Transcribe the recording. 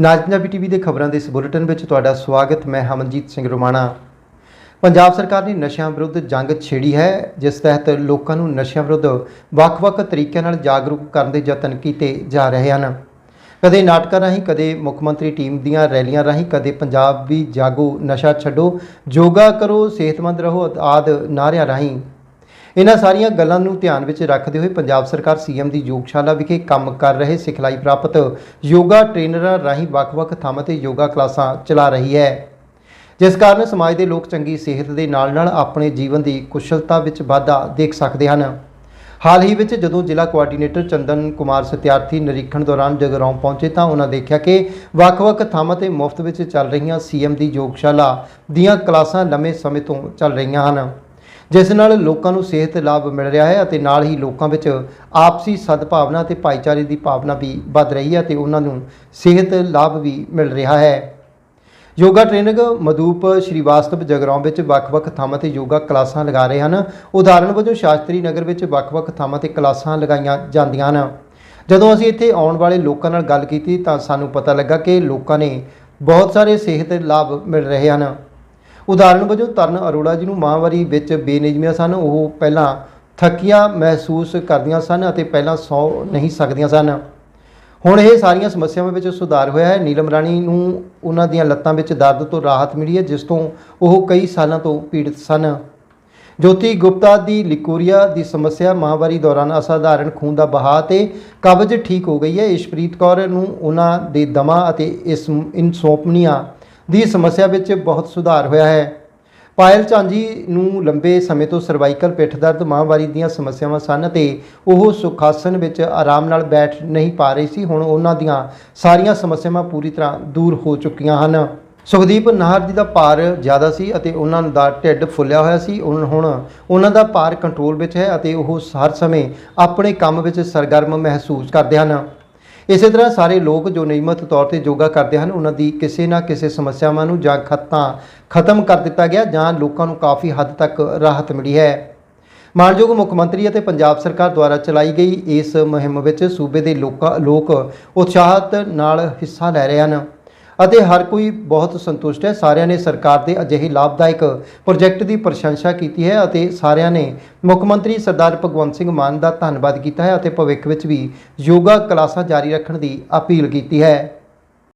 ਨਾਜ Punjabi TV ਦੇ ਖਬਰਾਂ ਦੇ ਇਸ ਬੁਲੇਟਿਨ ਵਿੱਚ ਤੁਹਾਡਾ ਸਵਾਗਤ, ਮੈਂ ਹਮਨਜੀਤ ਸਿੰਘ ਰੋਮਾਣਾ। ਪੰਜਾਬ ਸਰਕਾਰ ਨੇ ਨਸ਼ਿਆਂ ਵਿਰੁੱਧ ਜੰਗ ਛੇੜੀ ਹੈ, ਜਿਸ ਤਹਿਤ ਲੋਕਾਂ ਨੂੰ ਨਸ਼ਿਆਂ ਵਿਰੁੱਧ ਵੱਖ-ਵੱਖ ਤਰੀਕਿਆਂ ਨਾਲ ਜਾਗਰੂਕ ਕਰਨ ਦੇ ਯਤਨ ਕੀਤੇ ਜਾ ਰਹੇ ਹਨ। ਕਦੇ ਨਾਟਕਾਂ ਰਾਹੀਂ, ਕਦੇ ਮੁੱਖ ਮੰਤਰੀ ਟੀਮ ਦੀਆਂ ਰੈਲੀਆਂ ਰਾਹੀਂ, ਕਦੇ ਪੰਜਾਬੀ ਜਾਗੋ ਨਸ਼ਾ ਛੱਡੋ, ਯੋਗਾ ਕਰੋ, ਸਿਹਤਮੰਦ ਰਹੋ ਆਦ ਨਾਅਰਿਆਂ ਰਾਹੀਂ ਇਹਨਾਂ ਸਾਰੀਆਂ ਗੱਲਾਂ ਨੂੰ ਧਿਆਨ ਵਿੱਚ ਰੱਖਦੇ ਹੋਏ ਪੰਜਾਬ ਸਰਕਾਰ ਸੀਐਮ ਦੀ ਯੋਗਸ਼ਾਲਾ ਵਿਖੇ ਕੰਮ ਕਰ ਰਹੇ ਸਿਖਲਾਈ ਪ੍ਰਾਪਤ ਯੋਗਾ ਟ੍ਰੇਨਰਾਂ ਰਾਹੀਂ ਵੱਖ-ਵੱਖ ਥਾਵਾਂ ਤੇ ਯੋਗਾ ਕਲਾਸਾਂ ਚਲਾ ਰਹੀ ਹੈ। ਜਿਸ ਕਾਰਨ ਸਮਾਜ ਦੇ ਲੋਕ ਚੰਗੀ ਸਿਹਤ ਦੇ ਨਾਲ-ਨਾਲ ਆਪਣੇ ਜੀਵਨ ਦੀ ਕੁਸ਼ਲਤਾ ਵਿੱਚ ਵਾਧਾ ਦੇਖ ਸਕਦੇ ਹਨ। ਹਾਲ ਹੀ ਵਿੱਚ ਜਦੋਂ ਜ਼ਿਲ੍ਹਾ ਕੋਆਰਡੀਨੇਟਰ ਚੰਦਨ ਕੁਮਾਰ ਸਤਿਆਰਥੀ ਨਿਰੀਖਣ ਦੌਰਾਨ ਜਗਰਾਉਂ ਪਹੁੰਚੇ ਤਾਂ ਉਹਨਾਂ ਦੇਖਿਆ ਕਿ ਵੱਖ-ਵੱਖ ਥਾਵਾਂ ਤੇ ਮੁਫਤ ਵਿੱਚ ਚੱਲ ਰਹੀਆਂ ਸੀਐਮ ਦੀ ਯੋਗਸ਼ਾਲਾ ਦੀਆਂ ਕਲਾਸਾਂ ਲੰਮੇ ਸਮੇਂ ਤੋਂ ਚੱਲ ਰਹੀਆਂ ਹਨ। ਜਿਸ ਨਾਲ ਲੋਕਾਂ ਨੂੰ ਸਿਹਤ ਲਾਭ ਮਿਲ ਰਿਹਾ ਹੈ ਅਤੇ ਨਾਲ ਹੀ ਲੋਕਾਂ ਵਿੱਚ ਆਪਸੀ ਸਦਭਾਵਨਾ ਤੇ ਭਾਈਚਾਰੇ ਦੀ ਭਾਵਨਾ ਵੀ ਵੱਧ ਰਹੀ ਹੈ ਤੇ ਉਹਨਾਂ ਨੂੰ ਸਿਹਤ ਲਾਭ ਵੀ ਮਿਲ ਰਿਹਾ ਹੈ। ਯੋਗਾ ਟ੍ਰੇਨਰ ਮਦੂਪ ਸ਼੍ਰੀਵਾਸਤਵ ਜਗਰਾਉਂ ਵਿੱਚ ਵੱਖ-ਵੱਖ ਥਾਵਾਂ ਤੇ ਯੋਗਾ ਕਲਾਸਾਂ ਲਗਾ ਰਹੇ ਹਨ। ਉਦਾਹਰਣ ਵਜੋਂ ਸ਼ਾਸਤਰੀ ਨਗਰ ਵਿੱਚ ਵੱਖ-ਵੱਖ ਥਾਵਾਂ ਤੇ ਕਲਾਸਾਂ ਲਗਾਈਆਂ ਜਾਂਦੀਆਂ ਹਨ। ਜਦੋਂ ਅਸੀਂ ਇੱਥੇ ਆਉਣ ਵਾਲੇ ਲੋਕਾਂ ਨਾਲ ਗੱਲ ਕੀਤੀ ਤਾਂ ਸਾਨੂੰ ਪਤਾ ਲੱਗਾ ਕਿ ਲੋਕਾਂ ਨੇ ਬਹੁਤ ਸਾਰੇ ਸਿਹਤ ਲਾਭ ਮਿਲ ਰਹੇ ਹਨ। ਉਦਾਹਰਣ ਵਜੋਂ ਤਰਨ ਅਰੋੜਾ ਜੀ ਨੂੰ ਮਾਹਵਾਰੀ ਵਿੱਚ ਬੇਨਿਯਮੀਆਂ ਸਨ। ਉਹ ਪਹਿਲਾਂ ਥੱਕੀਆਂ ਮਹਿਸੂਸ ਕਰਦੀਆਂ ਸਨ ਅਤੇ ਪਹਿਲਾਂ ਸੌ ਨਹੀਂ ਸਕਦੀਆਂ ਸਨ। ਹੁਣ ਇਹ ਸਾਰੀਆਂ ਸਮੱਸਿਆਵਾਂ ਵਿੱਚ ਸੁਧਾਰ ਹੋਇਆ ਹੈ। ਨੀਲਮ ਰਾਣੀ ਨੂੰ ਉਹਨਾਂ ਦੀਆਂ ਲੱਤਾਂ ਵਿੱਚ ਦਰਦ ਤੋਂ ਰਾਹਤ ਮਿਲੀ ਹੈ, ਜਿਸ ਤੋਂ ਉਹ ਕਈ ਸਾਲਾਂ ਤੋਂ ਪੀੜਤ ਸਨ। ਜੋਤੀ ਗੁਪਤਾ ਦੀ ਲਿਕੋਰੀਆ ਦੀ ਸਮੱਸਿਆ ਮਾਹਵਾਰੀ ਦੌਰਾਨ ਅਸਾਧਾਰਨ ਖੂਨ ਦਾ ਬਹਾਅ ਤੇ ਕਬਜ਼ ਠੀਕ ਹੋ ਗਈ ਹੈ। ਇਸ਼ਪ੍ਰੀਤ ਕੌਰ ਨੂੰ ਉਹਨਾਂ ਦੇ ਦਮਾ ਅਤੇ ਇਸ ਇਨਸੋਮਨੀਆ ਦੀ ਸਮੱਸਿਆ ਵਿੱਚ ਬਹੁਤ ਸੁਧਾਰ ਹੋਇਆ ਹੈ। ਪਾਇਲ ਚਾਂਜੀ ਨੂੰ ਲੰਬੇ ਸਮੇਂ ਤੋਂ ਸਰਵਾਈਕਲ ਪਿੱਠ ਦਰਦ, ਮਾਹਵਾਰੀ ਦੀਆਂ ਸਮੱਸਿਆਵਾਂ ਸਨ ਤੇ ਉਹ ਸੁਖਾਸਨ ਵਿੱਚ ਆਰਾਮ ਨਾਲ ਬੈਠ ਨਹੀਂ ਪਾ ਰਹੀ ਸੀ। ਹੁਣ ਉਹਨਾਂ ਦੀਆਂ ਸਾਰੀਆਂ ਸਮੱਸਿਆਵਾਂ ਪੂਰੀ ਤਰ੍ਹਾਂ ਦੂਰ ਹੋ ਚੁੱਕੀਆਂ ਹਨ। ਸੁਖਦੀਪ ਨਾਹਰ ਜੀ ਦਾ ਭਾਰ ਜ਼ਿਆਦਾ ਸੀ ਅਤੇ ਉਹਨਾਂ ਦਾ ਢਿੱਡ ਫੁੱਲਿਆ ਹੋਇਆ ਸੀ। ਹੁਣ ਹੁਣ ਉਹਨਾਂ ਦਾ ਭਾਰ ਕੰਟਰੋਲ ਵਿੱਚ ਹੈ ਅਤੇ ਉਹ ਹਰ ਸਮੇਂ ਆਪਣੇ ਕੰਮ ਵਿੱਚ ਸਰਗਰਮ ਮਹਿਸੂਸ ਕਰਦੇ ਹਨ। ਇਸੇ ਤਰ੍ਹਾਂ ਸਾਰੇ ਲੋਕ ਜੋ ਨਿਯਮਤ ਤੌਰ ਤੇ ਯੋਗਾ ਕਰਦੇ ਹਨ, ਉਹਨਾਂ ਦੀ ਕਿਸੇ ਨਾ ਕਿਸੇ ਸਮੱਸਿਆਵਾਂ ਨੂੰ ਜਾਂ ਖਤਾਂ ਖਤਮ ਕਰ ਦਿੱਤਾ ਗਿਆ, ਜਾਂ ਲੋਕਾਂ ਨੂੰ ਕਾਫੀ ਹੱਦ ਤੱਕ ਰਾਹਤ ਮਿਲੀ ਹੈ। ਮਾਨਯੋਗ ਮੁੱਖ ਮੰਤਰੀ ਅਤੇ ਪੰਜਾਬ ਸਰਕਾਰ ਦੁਆਰਾ ਚਲਾਈ ਗਈ ਇਸ ਮੁਹਿੰਮ ਵਿੱਚ ਸੂਬੇ ਦੇ ਲੋਕਾਂ, ਲੋਕ ਉਤਸ਼ਾਹਤ ਨਾਲ ਹਿੱਸਾ ਲੈ ਰਹੇ ਹਨ। ਅਤੇ ਹਰ ਕੋਈ ਬਹੁਤ ਸੰਤੁਸ਼ਟ ਹੈ। ਸਾਰਿਆਂ ਨੇ ਸਰਕਾਰ ਦੇ ਅਜਿਹੇ ਲਾਭਦਾਇਕ ਪ੍ਰੋਜੈਕਟ ਦੀ ਪ੍ਰਸ਼ੰਸਾ ਕੀਤੀ ਹੈ ਅਤੇ ਸਾਰਿਆਂ ਨੇ ਮੁੱਖ ਮੰਤਰੀ ਸਰਦਾਰ ਭਗਵੰਤ ਸਿੰਘ ਮਾਨ ਦਾ ਧੰਨਵਾਦ ਕੀਤਾ ਹੈ ਅਤੇ ਭਵਿੱਖ ਵਿੱਚ ਵੀ ਯੋਗਾ ਕਲਾਸਾਂ ਜਾਰੀ ਰੱਖਣ ਦੀ ਅਪੀਲ ਕੀਤੀ ਹੈ।